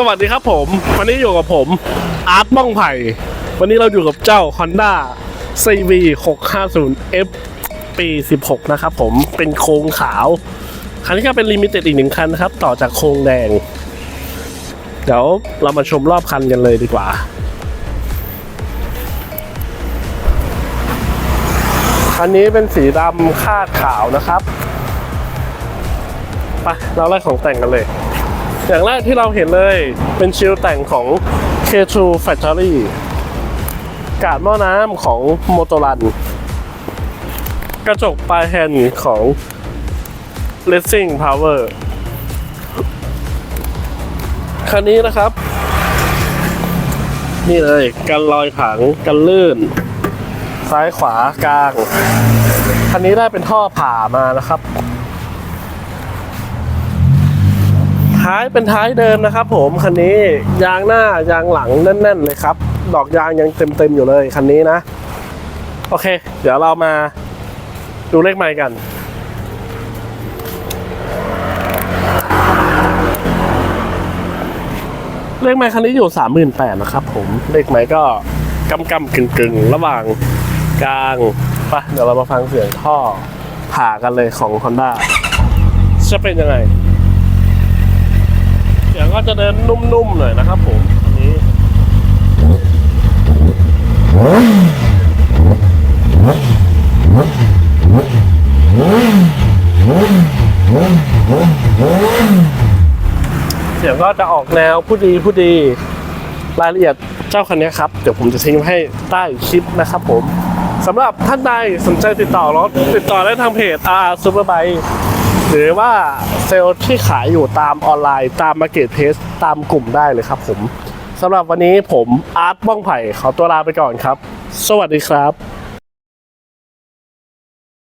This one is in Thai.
สวัสดีครับผม วันนี้อยู่กับผม อาร์ตบ้องไผ่ วันนี้เราอยู่กับเจ้า Honda CV 650 F ปี 16 นะครับผมเป็นโครงขาว คันนี้ก็เป็นลิมิเต็ดอีกหนึ่งคันนะครับ ต่อจากโครงแดง เดี๋ยวเรามาชมรอบคันกันเลยดีกว่า คันนี้เป็นสีดำคาดขาวนะครับ ไป เราไล่ของแต่งกันเลย อย่างแรกที่เราเห็นเลยเป็นชิลแต่งของ K2 Factory กาดหม้อน้ำของโมโตรัน กระจกปลายแฮนด์ของ Racing Power คันนี้นะครับ นี่เลยกันรอยผังกันลื่น ซ้ายขวากลาง คันนี้ได้เป็นท่อผ่ามานะครับ ท้ายเป็นท้ายเดิมนะครับ ผมคันนี้ยางหน้ายางหลังแน่น ๆ เลยครับ ดอกยางยังเต็มๆอยู่เลยคันนี้นะ โอเค เดี๋ยวเรามาดูเลขไมล์กันเลขไมล์คันนี้อยู่สามหมื่นแปดนะครับผมเลขไมล์ก็กำกำกึ่งกึ่งระหว่างกลางไปะเดี๋ยวเรามาฟังเสียงท่อผ่ากันเลยของ Honda จะเป็นยังไง จะเดินนุ่มๆหน่อยนะครับผมอันนี้เสียงก็จะออกแนวผู้ดีผู้ดีรายละเอียดเจ้าคันนี้ครับ เดี๋ยวผมจะทิ้งไว้ให้ใต้คลิปนะครับผมสำหรับท่านใดสนใจติดต่อรถติดต่อได้ทางเพจ R Superbike หรือว่าเซลล์ที่ขายอยู่ตามออนไลน์ ตามมาร์เก็ตเพสตามกลุ่มได้เลยครับผมสำหรับวันนี้ผมอาร์ตบ้องไผ่ขอตัวลาไปก่อนครับ สวัสดีครับ